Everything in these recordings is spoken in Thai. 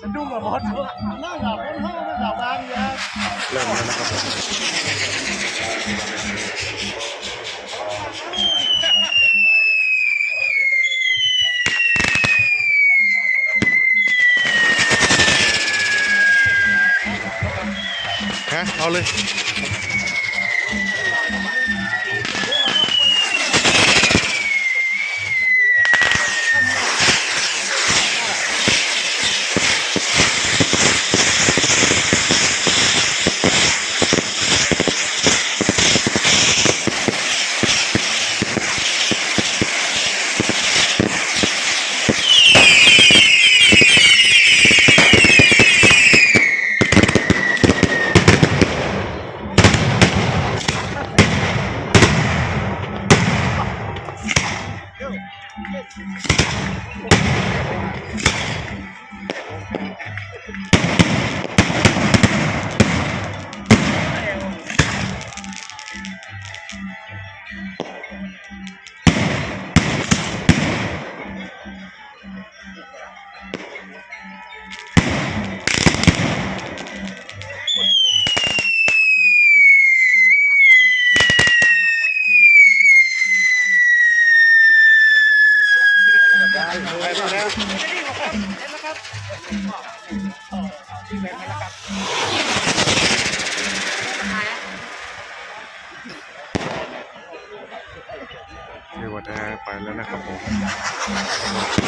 สะดุ้งกับรถนั่งกับรถห้องนั่งกับบ้านเนี่ยเริ่มแล้วนะครับฮะเอาเลย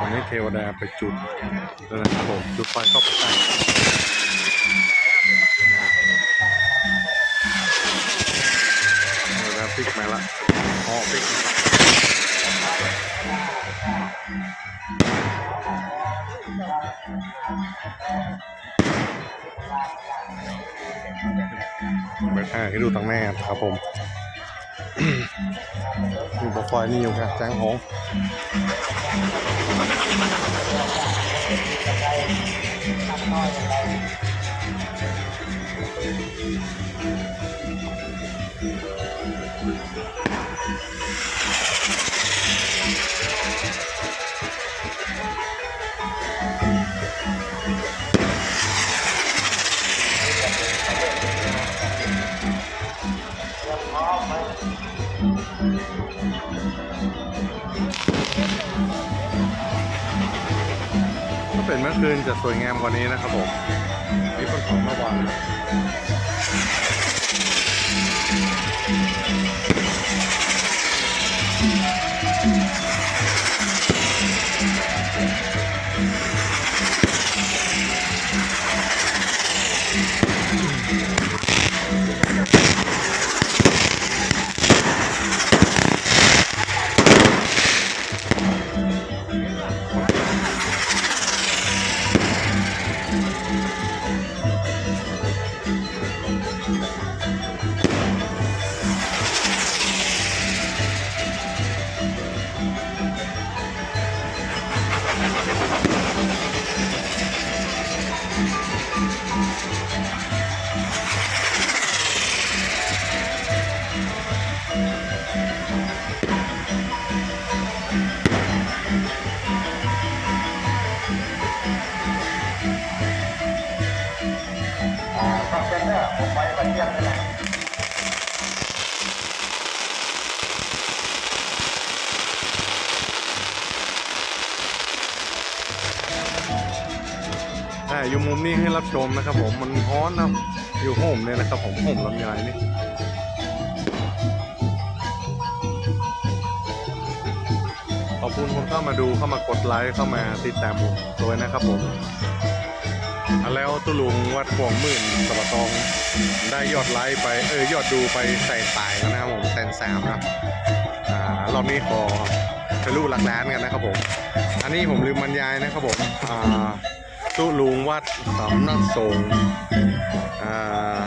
วันนี้เทวดาไปจุดแล้วนะครับผมจุดไฟเข้าไปใต้เทวพลิกมาละอ๋อพลิกมา ไปถ่ายให้ดูตั้งแน่ครับผมมีบอฟอยนี่อยู่ค่ะแจ้งหงถ้ เป็นเมื่อคืนจะสวยงามกว่านี้นะครับผมมีคนของเมื่อวา นอ่อยู่มุมนี้ให้รับชมนะครับผมมันฮ้อนนะอยู่โฮมเนี่ยนะครับผมโฮมลำไยนี่ขอบคุณคนเข้ามาดูเข้ามากดไลค์เข้ามาติดตามผมด้วยนะครับผม แล้วตุลุงวัดพวงหมื่นสะบะตองได้ยอดไลค์ไปเออยอดดูไปแสนตายแล้วนะครับผมแสนสามนะอ่ารอบนี้ขอทะลุหลักล้านกันนะครับผมอันนี้ผมลืมบรรยายนะครับผมอ่าตุลุงวัดสำนักสงฆ์อ่า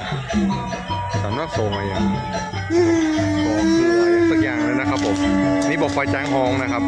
สำนักสงฆ์อะไรอย่างบอกคืออะไรสักอย่างเลยนะครับผมนี่บอกไฟจ้างฮองนะครับ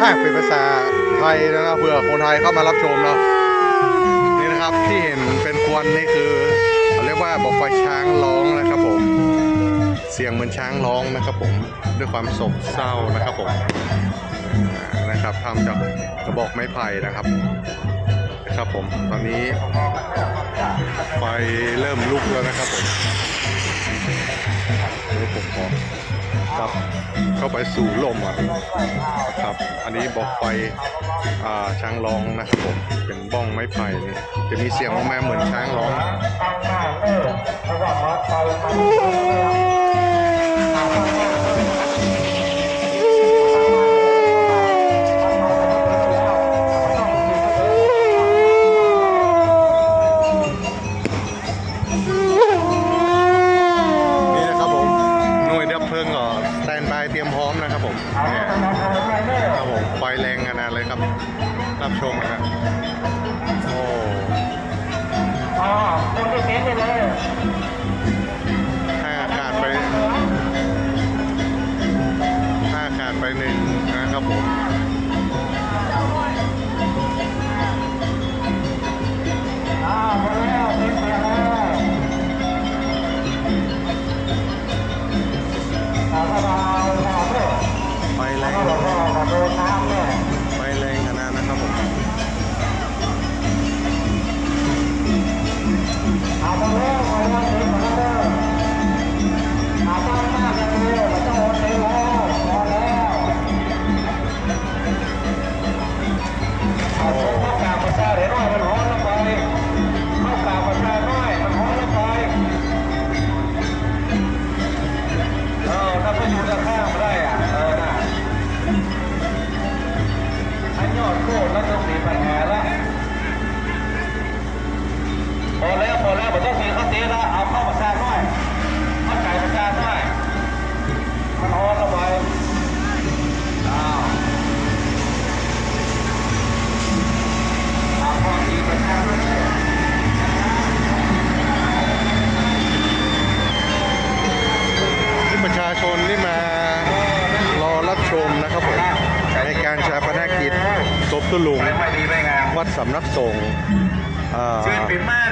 พากเป็นภาษาไทยนะครับเพื่อคนไทยเข้ามารับชมเนาะนี่นะครับที่เห็นเป็นควันนี่คือเรียกว่าบอกไฟช้างร้องนะครับผม เสียงเหมือนช้างร้องนะครับผมด้วยความโศกเศร้านะครับผมนะครับทำจากกระบอกไม้ไผ่นะครับนะครับผมตอนนี้ไฟเริ่มลุกแล้วนะครับผมเดี๋ยวผมขอ กลับเข้าไปสู่ลมอะครับ อันนี้บอกไฟอ่าช้างร้องนะครับผมเป็นบ้องไม้ไผ่นี่จะมีเสียงออกมาเหมือนช้างร้องาดเลยครับ รับชมนะครับโอ้อ๋อคนที่เต้นไปเลยห้าขาดไปห้าขาดไปหนึ่งนะครับผม ยอดโคตรแล้วต้องมีปัญหาละพอแล้วพอแล้วมันต้องมีข้าเตี้ยละเอาเข้าประชาหน่อยเอาไก่ประชาหน่อยมันร้อนแล้วไปอ้าวเอาข้าวตีประชาหน่อย นี่ประชาชนที่มารอรับชมนะครับผมในการชาปนกิจ ศพตุลุงไม่ไม่ดีไม่งามวัดสำนักสงฆ์อ่าชื่อปิ่นม่าน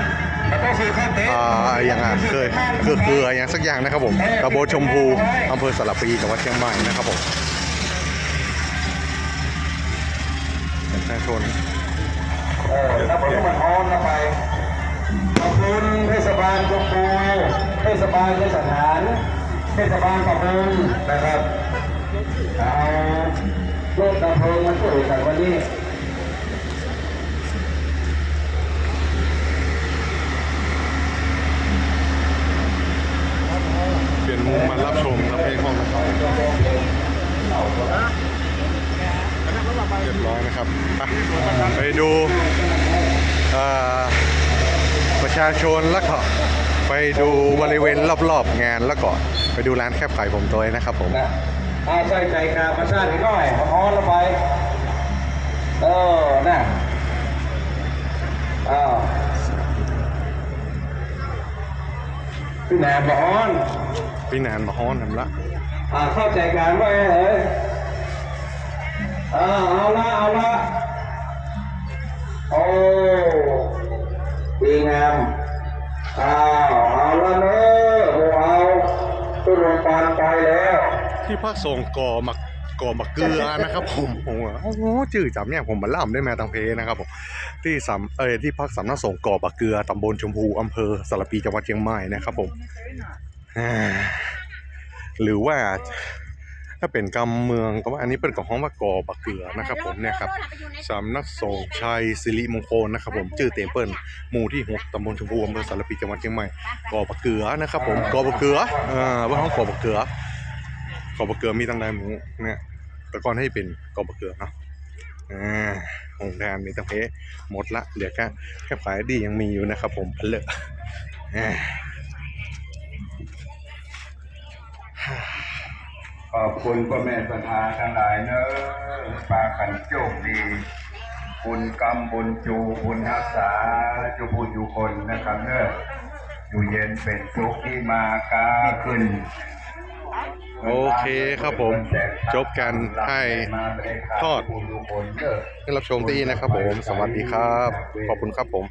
แล้วก็ชื่อข้าวเตี้ยอ่าอย่างอะเคยคือเกลืออย่างสักอย่างนะครับผมตำบลชมพูอำเภอสระปีจังหวัดเชียงใหม่นะครับผมประชาชนเออถ้าผมมันอ้อนแล้วไปขอบคุณเทศบาลชมพูเทศบาลเทศฐานเทศบาลปะพงนะครับเอารถดับเพลิงมาช่วยกันวันนี้ เปลี่ยนมุมมารับชมรับเพลงห้องนะครับเรียบร้อยนะครับอะไปดูเอ่อประ ชาชนแล้วก็ไปดูบริเวณรอบๆงานแล้วก็ไปดูร้านแคบไข่ผมตัวเองนะครับผมนะเอาใส่ใจกาประชาชนหน่อยมันอ้อนแล้วไปเออน่ะอ้าวพี่แหนบอกอ้อนพี่นานมาฮ้อนทำละอ่าเข้าใจการไว้เฮ้ย พระสงฆ์ก่อมากอมะเกลือนะครับ ผมโอ้โหจื่อจำเนี่ยผมมาล่ำได้แม่ตังเพนะครับผมที่สำเออที่พักสำนักสงฆ์กอบะเกลือตำบลชมพูอำเภอสารปีจังหวัดเชียงใหม่นะครับ ผมหรือว่าถ้าเป็นกำเมืองก็ว่าอันนี้เป็นของห้องว่ากอบะเกลือนะครับ ผมเนี่ยครับสำนักสงฆ์ชัยสิริมงคลนะครับ ผมชื่อเต็มเปิลหมู่ที่หกตำบลชมพูอำเภอสารปีจังหวัดเชียงใหม่กอบะเกลือนะครับ ผมกอบะเกลืออ่าว่าห้องกอบะเกลือ กอบะเกลือมีตั้งแต่หมูเนี่ยแต่ก่อนให้เป็นกอบะเกลือเนาะอ่าโรงแรมมีตั้งเพหมดละเหลือแค่แค่ขายดียังมีอยู่นะครับ ผมเพลอะอ่าขอบคุณพ่อแม่ศรัทธาทั้งหลายเนอะปาขันโชคดีบุญกรรมบุญจูบุญรักษาจูบุญอยู่คนนะครับเนอะอยู่เย็นเป็นสุขที่มากาขึ้น โอเคครับผม จบกันให้ทอดได้รับชมที่นะครับผม สวัสดีครับ ขอบคุณครับผม